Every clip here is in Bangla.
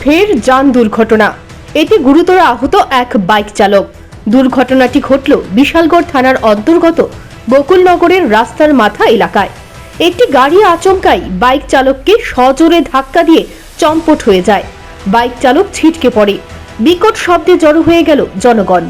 ফের যান দুর্ঘটনা। এতে গুরুতর আহত এক বাইক চালক। দুর্ঘটনাটি ঘটল বিশালগড় থানার অন্তর্গত বকুলনগরের রাস্তার মাথা এলাকায়। একটি গাড়ি আচমকাই বাইক চালককে সজোরে ধাক্কা দিয়ে চম্পট হয়ে যায়। বাইক চালক ছিটকে পড়ে। বিকট শব্দে জড়ো হয়ে গেল জনগণ।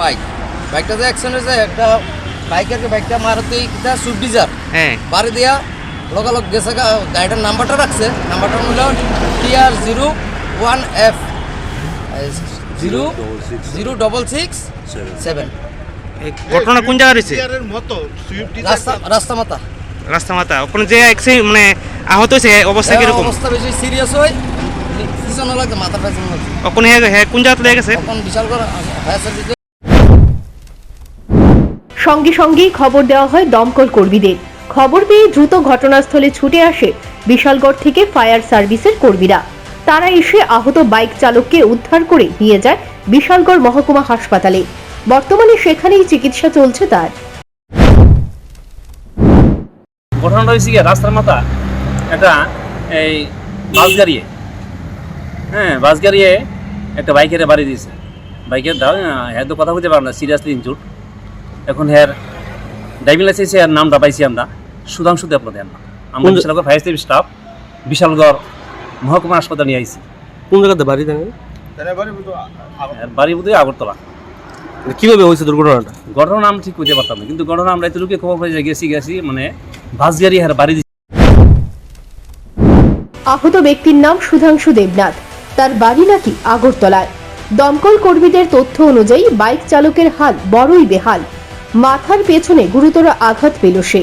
বাইক। বাইকটা যে অ্যাক্সিডেন্ট হয়েছে একটা বাইকের বাইকটা মারুতি এটা সুইফট ডিজার হ্যাঁ। বাড়ি দিয়া লগালগ গেছে গা- গাড়িটার নাম্বারটা রাখছে। নাম্বারটা হলো TR zero one F zero zero double six seven. ঘটনা কোন জায়গায় রয়েছে? ডিজায়ারের মতো রাস্তা রাস্তা রাস্তা মাথা। ওখানে যে accident মানে আহত হয়েছে অবস্থা কীরকম? অবস্থা বেশি সিরিয়াস হয় পিছনে লাগে মাথা পেছনে লাগে। ওখানে কোন জায়গাতে লেগে গেছে? বিশাল করে ফায়ার সার্ভিসে সঙ্গে সঙ্গেই খবর দেওয়া হয় দমকল কর্মীদের। খবর পেয়ে দ্রুত ঘটনাস্থলে ছুটে আসে বিশালগড় থেকে ফায়ার সার্ভিসের কর্মীরা। তারা এসে আহত বাইক চালককে উদ্ধার করে নিয়ে যায় বিশালগড় মহকুমা হাসপাতালে। বর্তমানে সেখানেই চিকিৎসা চলছে তার। ঘটনাটা হয়েছে রাস্তার মাথা একটা এই বাস গাড়িয়ে। হ্যাঁ বাস গাড়িয়ে একটা বাইকের বাড়ি দিয়েছে। বাইকের হ্যাঁ তো কথা বলতে পারলাম না সিরিয়াসলি ইনজুর এখন হ্যার ড্রাইভিং লাইসেন্সে আর নামটা পাইছি আমরা। সুধাংশু দেবনাথ এর নাম। আমরা Bishalgarh fire service staff Bishalgarh মহকুমা হাসপাতাল নিয়ে আইছি। কোন জায়গাতে বাড়ি আর বাড়ি বোধহয় আগরতলা। কীভাবে হয়েছে দুর্ঘটনাটা? ঘটনা আমরা ঠিক করতে পারতাম না কিন্তু ঘটনা আমরা এতটুকু খবর পেয়ে গেছি গেছি মানে বাস গাড়ি হ্যাঁ বাড়ি আহত ব্যক্তির নাম সুধাংশু দেবনাথ। তার বাড়ি নাকি আগরতলায়। দমকল কর্মীদের তথ্য অনুযায়ী বাইক চালকের হাল বড়ই বেহাল। মাথার পেছনে গুরুতর আঘাত পেল সে।